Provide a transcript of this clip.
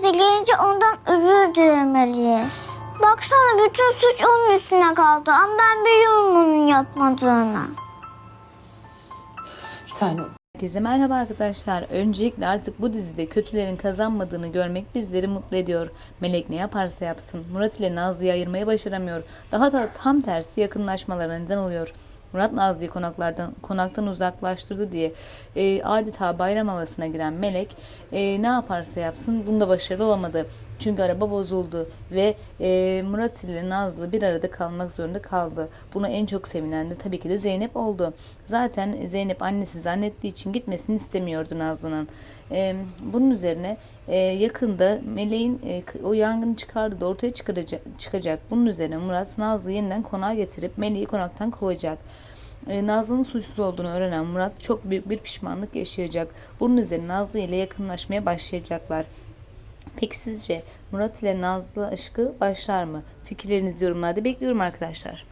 teyze gelince ondan özür dilemeliyiz. Baksana bütün suç onun üstüne kaldı ama ben biliyorum onun yapmadığını. Bir tane Herkese merhaba arkadaşlar. Öncelikle artık bu dizide kötülerin kazanmadığını görmek bizleri mutlu ediyor. Melek ne yaparsa yapsın Murat ile Nazlı'yı ayırmayı başaramıyor. Daha da tam tersi yakınlaşmalarına neden oluyor. Murat Nazlı'yı konaklardan konaktan uzaklaştırdı diye e, adeta bayram havasına giren Melek e, ne yaparsa yapsın bunda başarılı olamadı. Çünkü araba bozuldu ve e, Murat ile Nazlı bir arada kalmak zorunda kaldı. Buna en çok sevinen de tabii ki de Zeynep oldu. Zaten Zeynep annesi zannettiği için gitmesini istemiyordu Nazlı'nın. E, bunun üzerine e, yakında Meleğin e, o yangını çıkardı da ortaya çıkacak. Bunun üzerine Murat Nazlı'yı yeniden konağa getirip Meleği konaktan kovacak. E, Nazlı'nın suçsuz olduğunu öğrenen Murat çok büyük bir pişmanlık yaşayacak. Bunun üzerine Nazlı ile yakınlaşmaya başlayacaklar. Peki sizce Murat ile Nazlı aşkı başlar mı? Fikirlerinizi yorumlarda bekliyorum arkadaşlar.